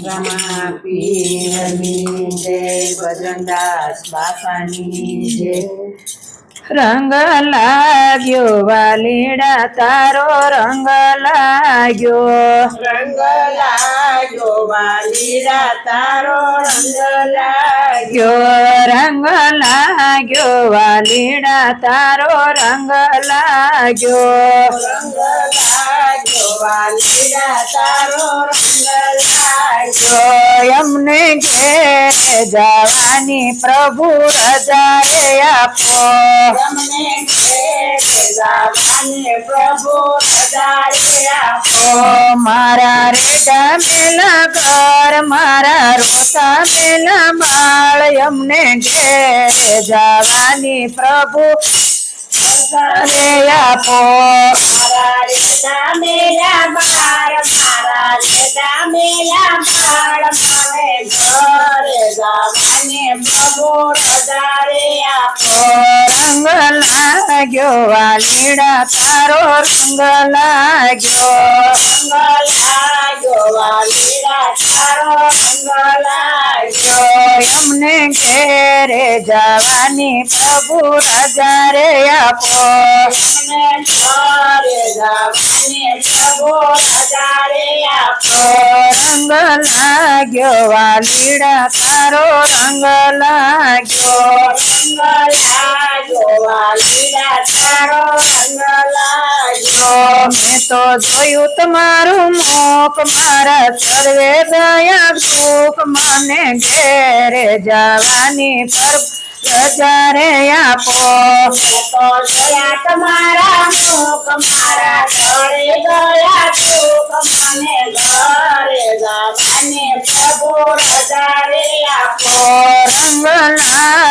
રમાપીરની જય ભજનદાસ બાપાની જય રંગ લાગ્યો વાલીડા તારો રંગ લાગ્યો રંગ લાગ્યો વાલીડા તારો રંગ લાગ્યો રંગ લાગ્યો વાલીડા તારો રંગ લાગ્યો રંગ લાગ્યો વાલીડા તારો રંગ લાગ્યો એમને ઘેર જવાની પ્રભુ રજા આપો राम ने खेजा जाने प्रभु সদারে આપો મારા રે ધમે નગર મારા રોથા મેલા બાળ યમને ખેજાની પ્રભુ સદરે આપો મારા દિને મારા બાળ મારા સદામૈયા બાળ મને ખેજાની પ્રભુ સદરે આપો લાગ્યો આ લીડા તારો રંગ લાગ્યો રંગ લાગ્યો આ લીડા તારો રંગ લાગ્યો અમને ઘેરે જવાની પ્રભુ રજા રે આપો અમને ઘરે જવાની પ્રભુ રજા રે આપો રંગ લાગ્યો આ લીડા તારો રંગ લાગ્યો રંગ લાગ્યો મેં તો જોયું તમારું મોક મારા સર્વે દયા સુખ મને ઘેરે જવાની પર રજારે આપો તો તમારા મોક મારા સર્વે દયા સુખ મને ઘરે જવાની રંગલા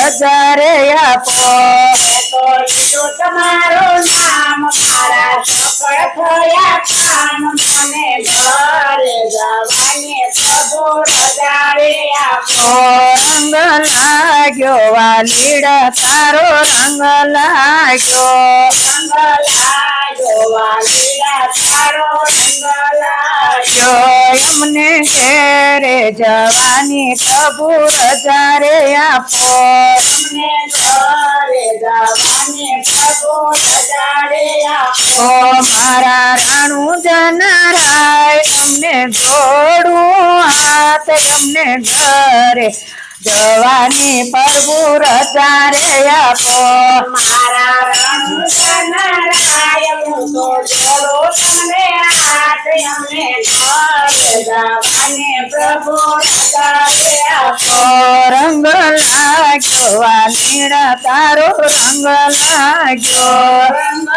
रजारे आप तो कियो તમારો નામ સારા સળ થયા તન મને બરે જાવને સબો રજારે આપંગના ગ્યો વાલિડા તારો રંગ લાગ્યો રંગ લાગ્યો વાલિડા તારો રંગ લાગ્યો અમને હે રે જવાની પ્રભુ રજા આપો અમને ઘરે આપો મારા રાણુ જનારાય તમને જોડું હાથ તમને ઘરે जवानी प्रभु रचारे आपो मारा रामचंद्र नारायण तो चलो प्रभु रचारे आपो रंग लाग्यो वानी रातारो रंग लाग्यो रंग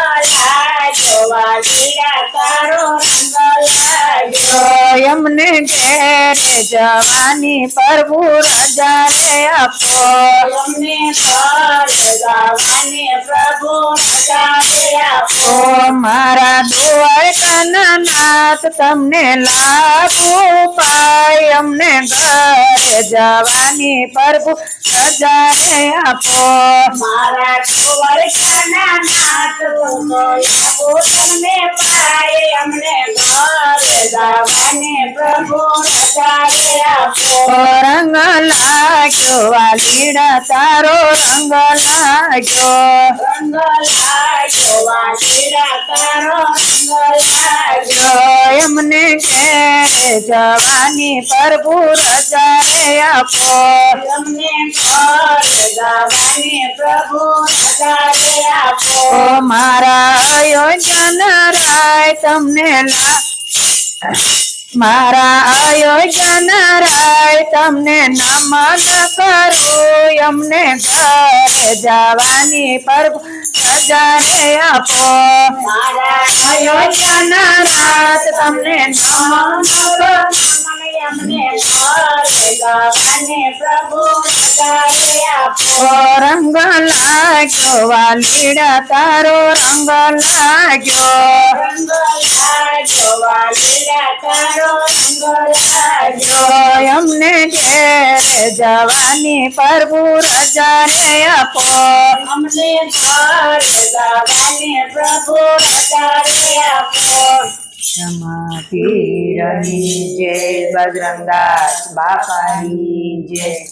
यमने के रे जवानी प्रभु राजा रे आपो यमने जवानी प्रभु राजा रे आपो मारा दुआर का नाथ तमने लाभ पाए यमने घर जवानी प्रभु सजाए आपो मारा गोबर खाना पाए हमने घर प्रभु सजाए आपो रंग लाग्यो वालीड़ा तारो रंग लाग्यो रंग लाग्यो वालीड़ा तारो रंग लाग्यो हमने के जवानी पर पूरा जाए आपो हमने के जवानी पर पूरा जाए आपो मारा यो जन राय तुमने ला मारा आयो जन राय तमने नमन करो हमने के जवानी पर पूरा હજારે આપો અયોધ્યાના રાત તમને નામ प्रभु रंग तारो रंग लाग्यो तारो हमने घेरे जवानी प्रभु रजा ले अपो हमने पार प्रभु ક્ષમા પીરની જય બજરંગદાસ બાપાની જય